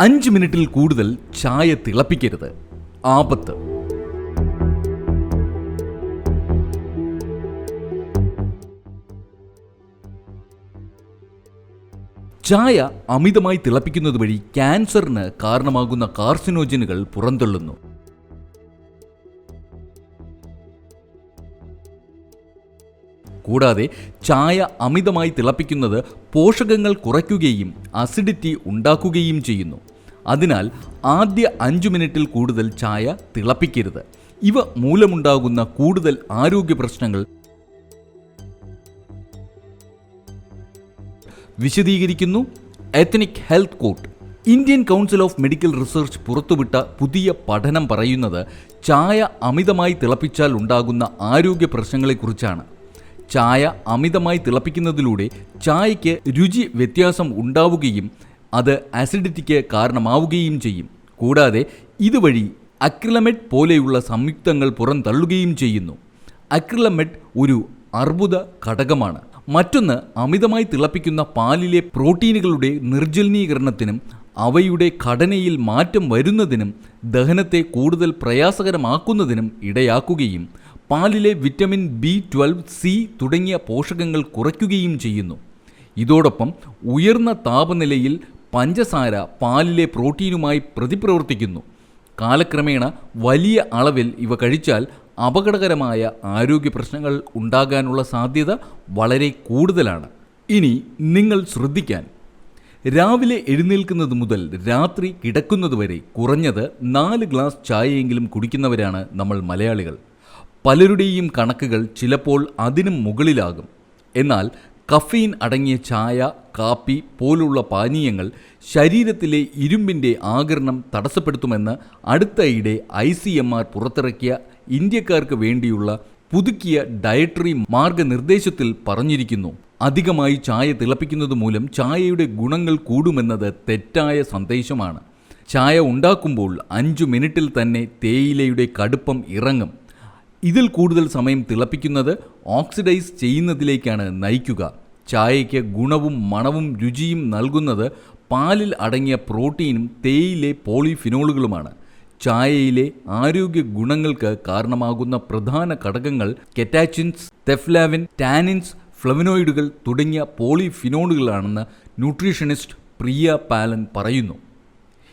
അഞ്ച് മിനിറ്റിൽ കൂടുതൽ ചായ തിളപ്പിക്കരുത്. ആപത്ത്. ചായ അമിതമായി തിളപ്പിക്കുന്നത് വഴി ക്യാൻസറിന് കാരണമാകുന്ന കാർസിനോജനുകൾ പുറന്തള്ളുന്നു. കൂടാതെ ചായ അമിതമായി തിളപ്പിക്കുന്നത് പോഷകങ്ങൾ കുറയ്ക്കുകയും അസിഡിറ്റി ഉണ്ടാക്കുകയും ചെയ്യുന്നു. അതിനാൽ ആദ്യ അഞ്ചു മിനിറ്റിൽ കൂടുതൽ ചായ തിളപ്പിക്കരുത്. ഇവ മൂലമുണ്ടാകുന്ന കൂടുതൽ ആരോഗ്യ പ്രശ്നങ്ങൾ വിശദീകരിക്കുന്നു. Ethnic Health Court Indian Council of Medical Research പുറത്തുവിട്ട പുതിയ പഠനം പറയുന്നത് ചായ അമിതമായി തിളപ്പിച്ചാൽ ഉണ്ടാകുന്ന ആരോഗ്യ പ്രശ്നങ്ങളെക്കുറിച്ചാണ്. ചായ അമിതമായി തിളപ്പിക്കുന്നതിലൂടെ ചായയ്ക്ക് രുചി വ്യത്യാസം ഉണ്ടാവുകയും അത് ആസിഡിറ്റിക്ക് കാരണമാവുകയും ചെയ്യും. കൂടാതെ ഇതുവഴി അക്രിലമെറ്റ് പോലെയുള്ള സംയുക്തങ്ങൾ പുറന്തള്ളുകയും ചെയ്യുന്നു. അക്രിലമെറ്റ് ഒരു അർബുദ ഘടകമാണ്. മറ്റൊന്ന് അമിതമായി തിളപ്പിക്കുന്ന പാലിലെ പ്രോട്ടീനുകളുടെ നിർജലീകരണത്തിനും അവയുടെ ഘടനയിൽ മാറ്റം വരുന്നതിനും ദഹനത്തെ കൂടുതൽ പ്രയാസകരമാക്കുന്നതിനും ഇടയാക്കുകയും പാലിലെ വിറ്റമിൻ ബി ട്വൽവ് സി തുടങ്ങിയ പോഷകങ്ങൾ കുറയ്ക്കുകയും ചെയ്യുന്നു. ഇതോടൊപ്പം ഉയർന്ന താപനിലയിൽ പഞ്ചസാര പാലിലെ പ്രോട്ടീനുമായി പ്രതിപ്രവർത്തിക്കുന്നു. കാലക്രമേണ വലിയ അളവിൽ ഇവ കഴിച്ചാൽ അപകടകരമായ ആരോഗ്യ പ്രശ്നങ്ങൾ ഉണ്ടാകാനുള്ള സാധ്യത വളരെ കൂടുതലാണ്. ഇനി നിങ്ങൾ ശ്രദ്ധിക്കാൻ. രാവിലെ എഴുന്നേൽക്കുന്നത് മുതൽ രാത്രി കിടക്കുന്നത് വരെ കുറഞ്ഞത് നാല് ഗ്ലാസ് ചായയെങ്കിലും കുടിക്കുന്നവരാണ് നമ്മൾ മലയാളികൾ. പലരുടെയും കണക്കുകൾ ചിലപ്പോൾ അതിനും മുകളിലാകും. എന്നാൽ കഫീൻ അടങ്ങിയ ചായ കാപ്പി പോലുള്ള പാനീയങ്ങൾ ശരീരത്തിലെ ഇരുമ്പിന്റെ ആകരണം തടസ്സപ്പെടുത്തുമെന്ന് അടുത്തയിടെ ഐ സി എം ആർ പുറത്തിറക്കിയ ഇന്ത്യക്കാർക്ക് വേണ്ടിയുള്ള പുതുക്കിയ ഡയറ്ററി മാർഗനിർദ്ദേശത്തിൽ പറഞ്ഞിരിക്കുന്നു. അധികമായി ചായ തിളപ്പിക്കുന്നത് മൂലം ചായയുടെ ഗുണങ്ങൾ കൂടുമെന്നത് തെറ്റായ സന്ദേശമാണ്. ചായ ഉണ്ടാക്കുമ്പോൾ അഞ്ചു മിനിറ്റിൽ തന്നെ തേയിലയുടെ കടുപ്പം ഇറങ്ങും. ഇതിൽ കൂടുതൽ സമയം തിളപ്പിക്കുന്നത് ഓക്സിഡൈസ് ചെയ്യുന്നതിലേക്കാണ് നയിക്കുക. ചായയ്ക്ക് ഗുണവും മണവും രുചിയും നൽകുന്നത് പാലിൽ അടങ്ങിയ പ്രോട്ടീനും തേയിലെ പോളിഫിനോളുകളുമാണ്. ചായയിലെ ആരോഗ്യ ഗുണങ്ങൾക്ക് കാരണമാകുന്ന പ്രധാന ഘടകങ്ങൾ കെറ്റാച്ചിൻസ് തെഫ്ലാവിൻ ടാനിൻസ് ഫ്ലവനോയിഡുകൾ തുടങ്ങിയ പോളിഫിനോളുകളാണെന്ന് ന്യൂട്രീഷനിസ്റ്റ് പ്രിയ പാലൻ പറയുന്നു.